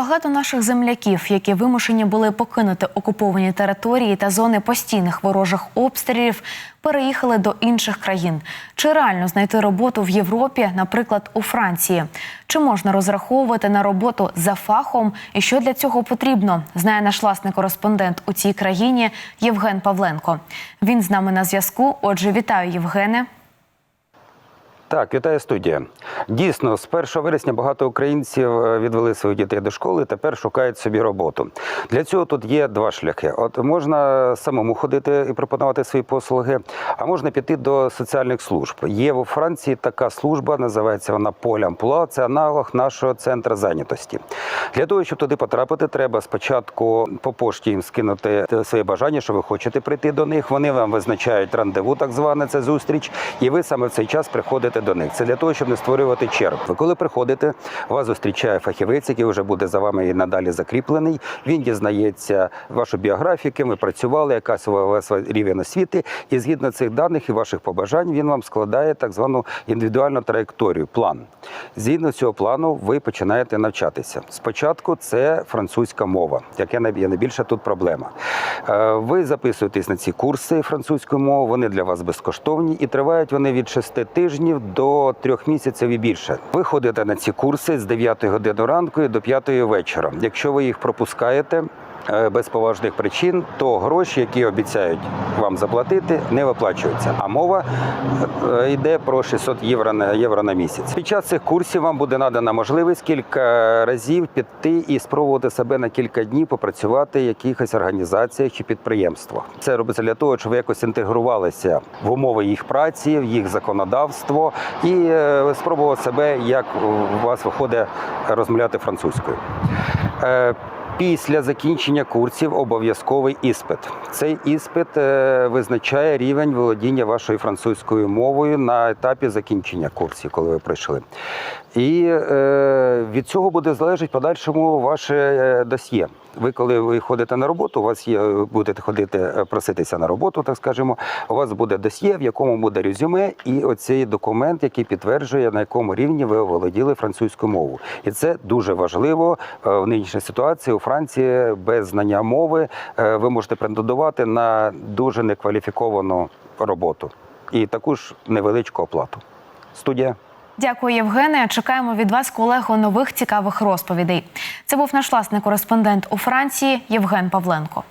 Багато наших земляків, які вимушені були покинути окуповані території та зони постійних ворожих обстрілів, переїхали до інших країн. Чи реально знайти роботу в Європі, наприклад, у Франції? Чи можна розраховувати на роботу за фахом? І що для цього потрібно? Знає наш власний кореспондент у цій країні Євген Павленко. Він з нами на зв'язку. Отже, вітаю, Євгене. Так, вітаю студія. Дійсно, з 1 вересня багато українців е, відвели своїх дітей до школи, тепер шукають собі роботу. Для цього тут є два шляхи. От можна самому ходити і пропонувати свої послуги, а можна піти до соціальних служб. Є у Франції така служба, називається вона Полямпла. Це аналог нашого центру зайнятості. Для того, щоб туди потрапити, треба спочатку по пошті їм скинути своє бажання, що ви хочете прийти до них. Вони вам визначають рандеву, так зване це зустріч, і ви саме в цей час приходите до них. Це для того, щоб не створювати черг. Ви коли приходите, вас зустрічає фахівець, який вже буде за вами і надалі закріплений. Він дізнається вашу біографію, ким ви працювали, якась у вас рівень освіти, і згідно цих даних і ваших побажань він вам складає так звану індивідуальну траєкторію, план. Згідно цього плану, ви починаєте навчатися. Спочатку це французька мова, яка є найбільша тут проблема. Е, Ви записуєтесь на ці курси французької мови, вони для вас безкоштовні і тривають вони від 6 тижнів до трьох місяців і більше. Ви ходите на ці курси з 9 години ранку до 5 вечора. Якщо ви їх пропускаєте, без поважних причин, то гроші, які обіцяють вам заплатити, не виплачуються. А мова е, йде про 600 євро на євро на місяць. Під час цих курсів вам буде надана можливість кілька разів піти і спробувати себе на кілька днів попрацювати в якихось організаціях чи підприємствах. Це робиться для того, щоб ви якось інтегрувалися в умови їх праці, в їх законодавство і е, спробувати себе, як у вас виходить розмовляти французькою. Після закінчення курсів обов'язковий іспит. Цей іспит е, визначає рівень володіння вашою французькою мовою на етапі закінчення курсів, коли ви пройшли. І е, від цього буде залежати подальшому ваше е, досьє. Ви, коли ви ходите на роботу, у вас є будете ходити е, проситися на роботу, так скажемо. У вас буде досьє, в якому буде резюме, і оцей документ, який підтверджує, на якому рівні ви оволоділи французькою мовою. І це дуже важливо в нинішній ситуації Франції без знання мови. е, Ви можете претендувати на дуже некваліфіковану роботу і таку ж невеличку оплату. Студія. Дякую, Євгене. Чекаємо від вас, колего, нових цікавих розповідей. Це був наш власний кореспондент у Франції Євген Павленко.